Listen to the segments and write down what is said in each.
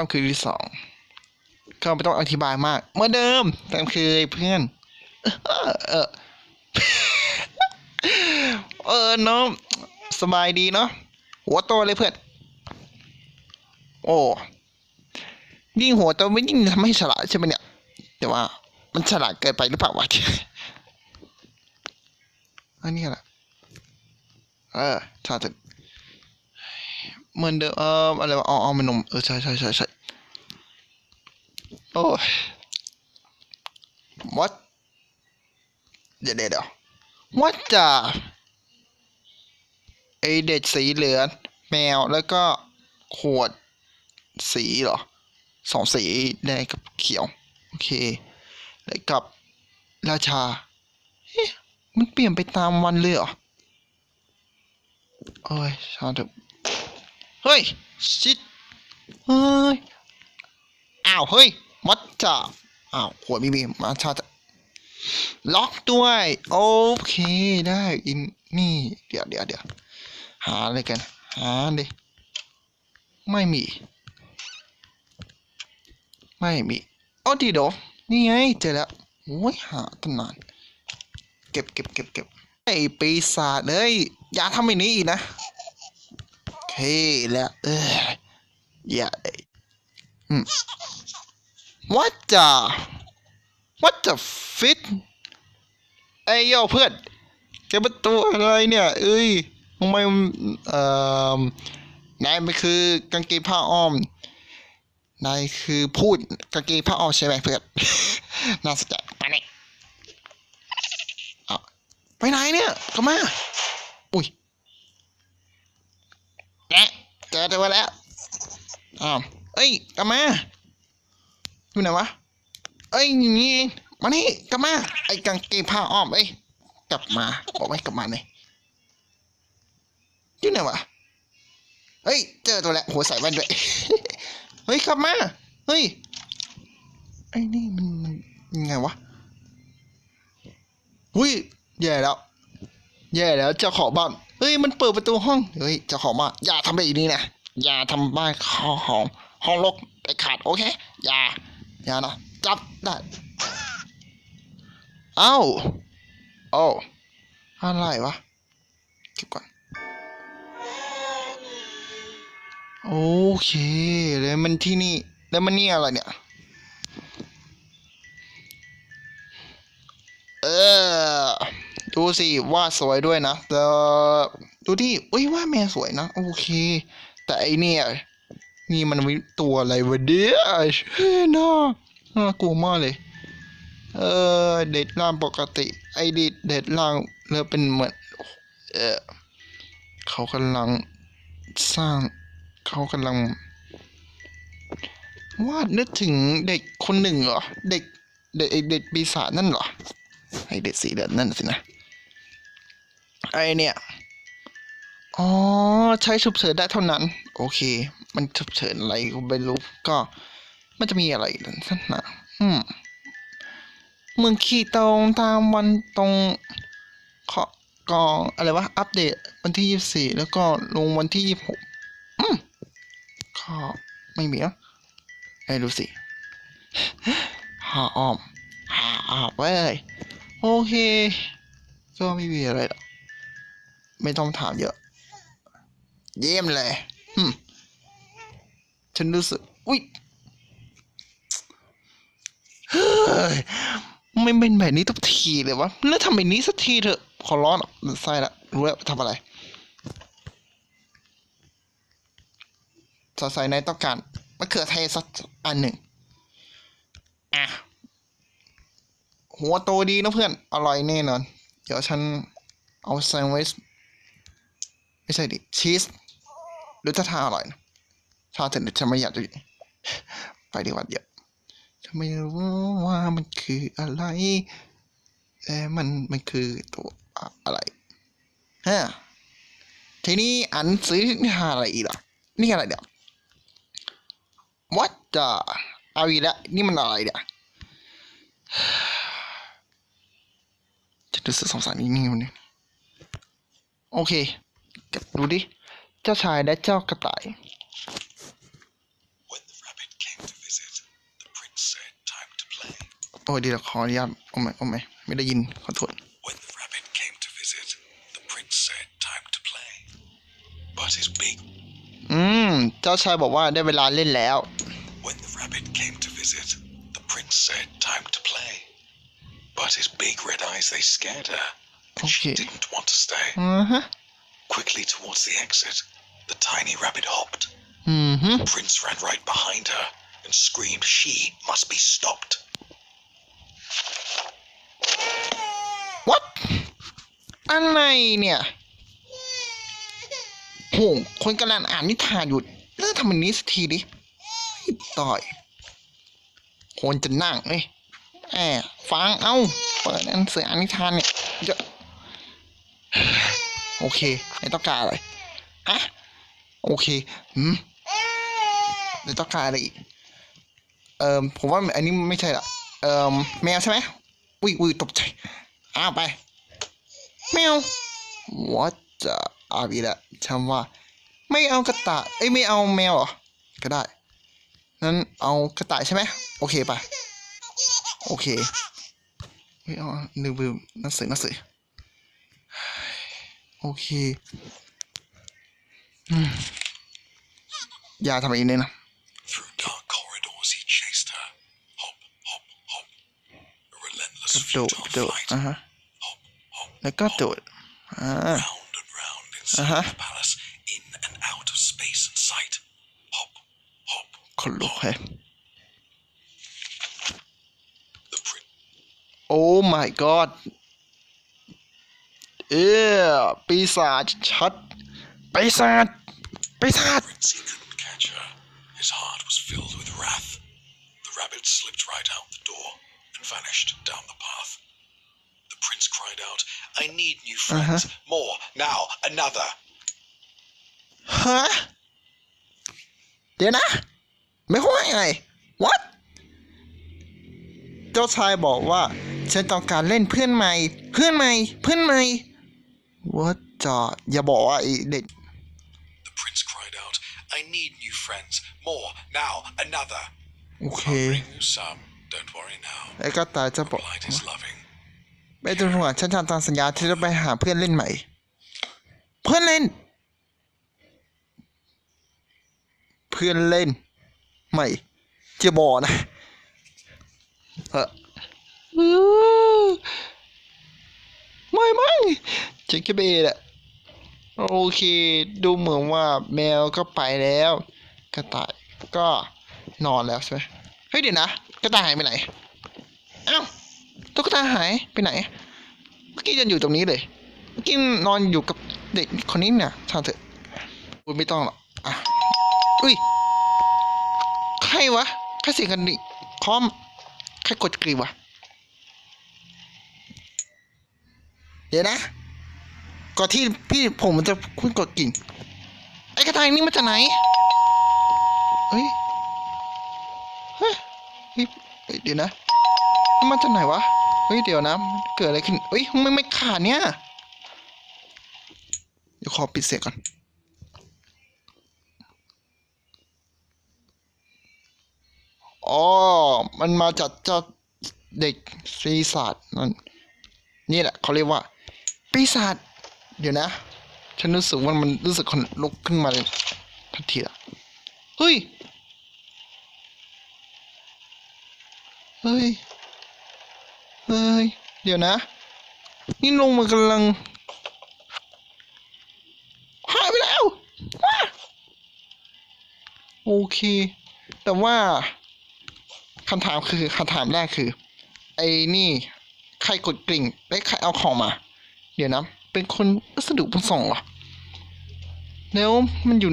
ข้ามคืนที่สองก็ไม่ต้องอธิบายมากเมื่อเดิมตามเคยเพื่อน เออเออเออน้องสบายดีเนาะหัวโตเลยเพื่อน โอ้ยิ่งหัวโตไม่ยิ่งทำให้ฉลาดใช่ไหมเนี่ย แต่ว่า มันฉลาดเกินไปหรือเปล่าวะอันนี้แหละเออชาติ เหมือนเดิมเอออะไรวะอ๋ออ๋อมันนมเออใช่ใช่ใช่ใช่โอ้ย what เดี๋ยวเดี๋ยว what จะไอเด็กสีเหลืองแมวแล้วก็ขวดสีเหรอสองสีแดงกับเขียว โอเค แล้วกับราชาเอ๊ะมันเปลี่ยนไปตามวันเลยเหรอ โอ้ยชาเถอะ เฮ้ยชิดเฮ้ยอ้าวเฮ้ยมัดจ่าอ้าวขวดมีมีมาชาจะล็อกด้วยโอเคได้อินนี่เดี๋ยวเดี๋ยวเดี๋ยวหาอะไรกันหาดิไม่มี ไม่มีอ๋อดีเดอนี่ไงเจอแล้วโอ้ยหาตั้งนานเก็บเก็บเก็บเก็บไอ้ปีศาจเอ้ยอย่าทำแบบนี้อีกนะ โอเคแล้วเอออย่าอืม what the what the fit ไอ้โยเพื่อนแกเป็นตัวอะไรเนี่ย เอ้ยทำไมเอ่อนายมันคือกางเกงผ้าอ้อมนายคือพูดกางเกงผ้าอ้อมใช่ไหมเพื่อนน่าสนใจไปไหนเอาไปไหนเนี่ยกลับมา อุ้ย แกะเจอตัวแล้วอ้าวเอ้ยกลับมาอยู่ไหนวะเอ้ยอย่างนี่เองมานี่กลับมาไอ้กางเกงผ้าอ้อมเอ้ยกลับมาบอกไว้กลับมาเลยอยู่ไหนวะเฮ้ยเจอตัวแล้วหัวใส่แว่นด้วยเฮ้ยกลับมาเฮ้ยไอ้นี่มันมันยังไงวะหุ้ยแย่แล้วแย่แล้วเจ้าของบ้าน เฮ้ยมันเปิดประตูห้องเฮ้ยเจ้าของบ้านอย่าทำแบบนี้นะอย่าทำบ้านข้าห้องห้องรกไอ้ขาดโอเคอย่าอย่านะจับได้เอ้าโอ้อะไรวะเก็บก่อนโอเคแล้วมันที่นี่แล้วมันนี่อะไรเนี่ย ดูสิวาดสวยด้วยนะแต่ดูที่อุ้ยว่าดแม่สวยนะ โอเค แต่ไอเนี่ยนี่มันตัวอะไรวะเดียเฮ้ยน่าน่ากลัวมากเลย เออเด็ดล่างปกติ ไอเด็ดเด็ดล่างเริ่มเป็นเหมือนเออเขากำลังสร้างเขากำลังวาดนึกถึงเด็กคนหนึ่งเหรอ เด็กเด็กไอเด็กปีศาจนั่นเหรอไอเด็กสีเหลืองนั่นสินะ ไอเนี่ย อ๋อ ใช้ฉุกเฉินได้เท่านั้น โอเค มันฉุกเฉินอะไรก็ไม่รู้ก็ มันจะมีอะไรสักหนาอืมเมืองขี่ตรงตามวันตรงขอกองอะไรวะ อัปเดตวันที่ยี่สี่แล้วก็ลงวันที่ยี่หกอืมก็ไม่มีอะไอ้ดูสิหาอ้อมหาอ้อมเว้ยโอเค ก็ไม่มีอะไรหรอก ไม่ต้องถามเยอะ เยี่ยมเลยฉันรู้สึก อุ้ยเฮ้ยไม่เป็นแบบนี้ทุกทีเลยวะแล้วทำแบบนี้สักทีเถอะ ขอร้อนอะมันไส้ละรู้แล้วทำอะไรสใส่ในต้องการมะเขือเทศสักอันหนึ่งอะหัวโตดีนะเพื่อน อร่อยแน่นอน เดี๋ยวฉันเอาแซนด์วิช ไม่ใช่ดิชีสหรือถ้าทาอร่อยนะถ้าถึงฉันไม่อยากจะไปดีกว่าเดี๋ยวฉันไม่รู้ว่ามันคืออะไรแต่มันมันคือตัวอะไรฮะทีนี้อ่านหนังสือนี่หาอะไรอีกล่ะ นี่อะไรเดี๋ยว what the เอาอีกแล้วนี่มันอะไรเนี่ยจะรู้สึกสงสารนี่นี่มันเนี่ยโอเค ดูดิ เจ้าชายและเจ้ากระต่าย โอ้ยดีละขออนุญาตโอ้ไม่โอ้ไม่ไม่ได้ยิน ขอโทษ อืม เจ้าชายบอกว่าได้เวลาเล่นแล้ว When the rabbit came to visit, the prince said time to play. But his big red eyes, they scared her, and she didn't want to stay. Uh-huh. Quickly towards the exit, the tiny rabbit hopped. อือฮึ The prince ran right behind her and screamed she must be stopped. what อะไรเนี่ย โห คนกำลังอ่านนิทานอยู่เลิกทำแบบนี้สักทีดิให้ต่อย คนจะนั่งเอ้ยแอบฟัง เอ้า เปิดหนังสืออ่านนิทานเนี่ยเยอะ โอเคไม่ต้องการอะไรอะโอเคหืมไม่ต้องการอะไรอีกเอ่อผมว่าอันนี้ไม่ใช่ละเอ่อแมวใช่ไหมอุ้ยอุ้ยตกใจอ้าวไปแมว what the อาบีละฉันว่า ไม่เอากระต่ายเอ้ยไม่เอาแมวหรอก็ได้นั้นเอากระต่ายใช่ไหมโอเคไปโอเคไม่เอาลืมลืมหนังสือหนังสือ โอเคอืมอย่าทำอย่างนี้เลยนะ Through dark corridors, he chased her. Hop, hop, hop. A relentless กระโดด futile กระโดด flight. อะฮะ Hop, hop, แล้วก็โดดอ่า round and round inside Uh-huh. the palace, in and out of space and sight. Hop, hop. คนลุกเลย The prince. โอ้ my god เอ๊ะปีศาจชัดปีศาจปีศาจ Prince, he couldn't catch her. His heart was filled with wrath. The rabbit slipped right out the door and vanished down the path. The prince cried out, I need new friends. More. Now, another. ฮะเดี๋ยวนะ ไม่ว่าไง what เจ้าชายบอกว่า ฉันต้องการเล่นเพื่อนใหม่ เพื่อนใหม่ เพื่อนใหม่ what จะอย่าบอกว่าไอ้เด็ก The prince cried out, I need new friends. More. Now, another. โอเค Bring you some. Don't worry now. ไอ้กระต่ายจะบอก Light is loving. ไม่ต้องห่วงฉันทำตามสัญญาที่จะไปหาเพื่อนเล่นใหม่ เพื่อนเล่น เพื่อนเล่น ใหม่จะบอกนะเอออื้อไม่ไม่ ฉันแค่เบแหละโอเค ดูเหมือนว่าแมวก็ไปแล้ว กระต่ายก็นอนแล้วใช่ไหมเฮ้ยเดี๋ยวนะ กระต่ายหายไปไหนเอ้าตุ๊กตาหายไปไหน เมื่อกี้ยังอยู่ตรงนี้เลยเมื่อกี้นอนอยู่กับเด็กคนนี้เนี่ยช่างเถอะคุณไม่ต้องหรอกอะอุ้ยใครวะใครเสียงกันนี่คอมใครกดกรีวะเดี๋ยวนะ ก่อนที่พี่ผมมันจะคุณกดกิ่ง ไอ้กระต่ายนี่มาจากไหน เฮ้ย เฮ้ยเฮ้ยเดี๋ยวนะ มันมาจากไหนวะ เฮ้ย เดี๋ยวนะ เกิดอะไรขึ้น เฮ้ยมันไม่ขาดเนี่ย เดี๋ยวขอปิดเสียงก่อนอ๋อ มันมาจากเจ้าเด็กปีศาจนั่นนี่แหละเขาเรียกว่าปีศาจ เดี๋ยวนะ ฉันรู้สึกว่ามันรู้สึกคนลุกขึ้นมาเลยทันทีอะเฮ้ย เฮ้ย เฮ้ย เดี๋ยวนะ นี่ลงมากำลังหายไปแล้ว โอเค แต่ว่าคำถามคือคำถามแรกคือ ไอ้นี่ ใครกดกริ่งและใครเอาของมา เดี๋ยวนะ เป็นคนวัสดุประสงค์เหรอ แล้วมันอยู่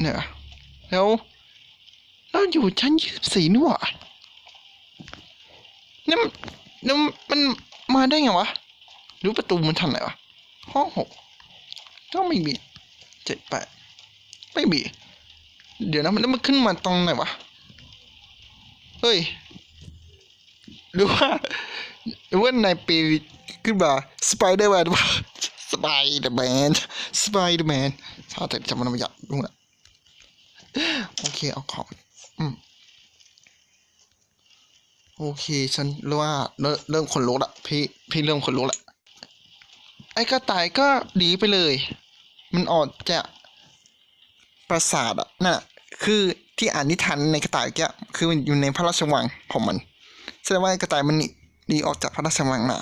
เนี่ยแล้วแล้วอยู่ชั้นยี่สิบสี่นี่หว่านี่มันนี่มันมาได้ไงวะหรือประตูมันทำไหนวะ ห้องหกก็ไม่มีเจ็ดแปดไม่มี เดี๋ยวนะมันแล้วมันขึ้นมาตรงไหนวะ เฮ้ย หรือว่าหรือว่านายปีขึ้นมาสไปเดอร์แมนวะ ไปเดอร์แมนสไปเดอร์แมนชาติจำมันไม่อยากรู้นะโอเค เอาของอืมโอเค ฉันรู้ว่าเริ่มเริ่มขนลุกละพี่พี่เริ่มขนลุกละไอ้กระต่ายก็หนีไปเลย มันออกจากปราสาทอะนั่นคือที่อ่านนิทานในกระต่ายแกคือมันอยู่ในพระราชวังของมันแสดงว่าไอ้กระต่ายมันหนีหนีออกจากพระราชวังมา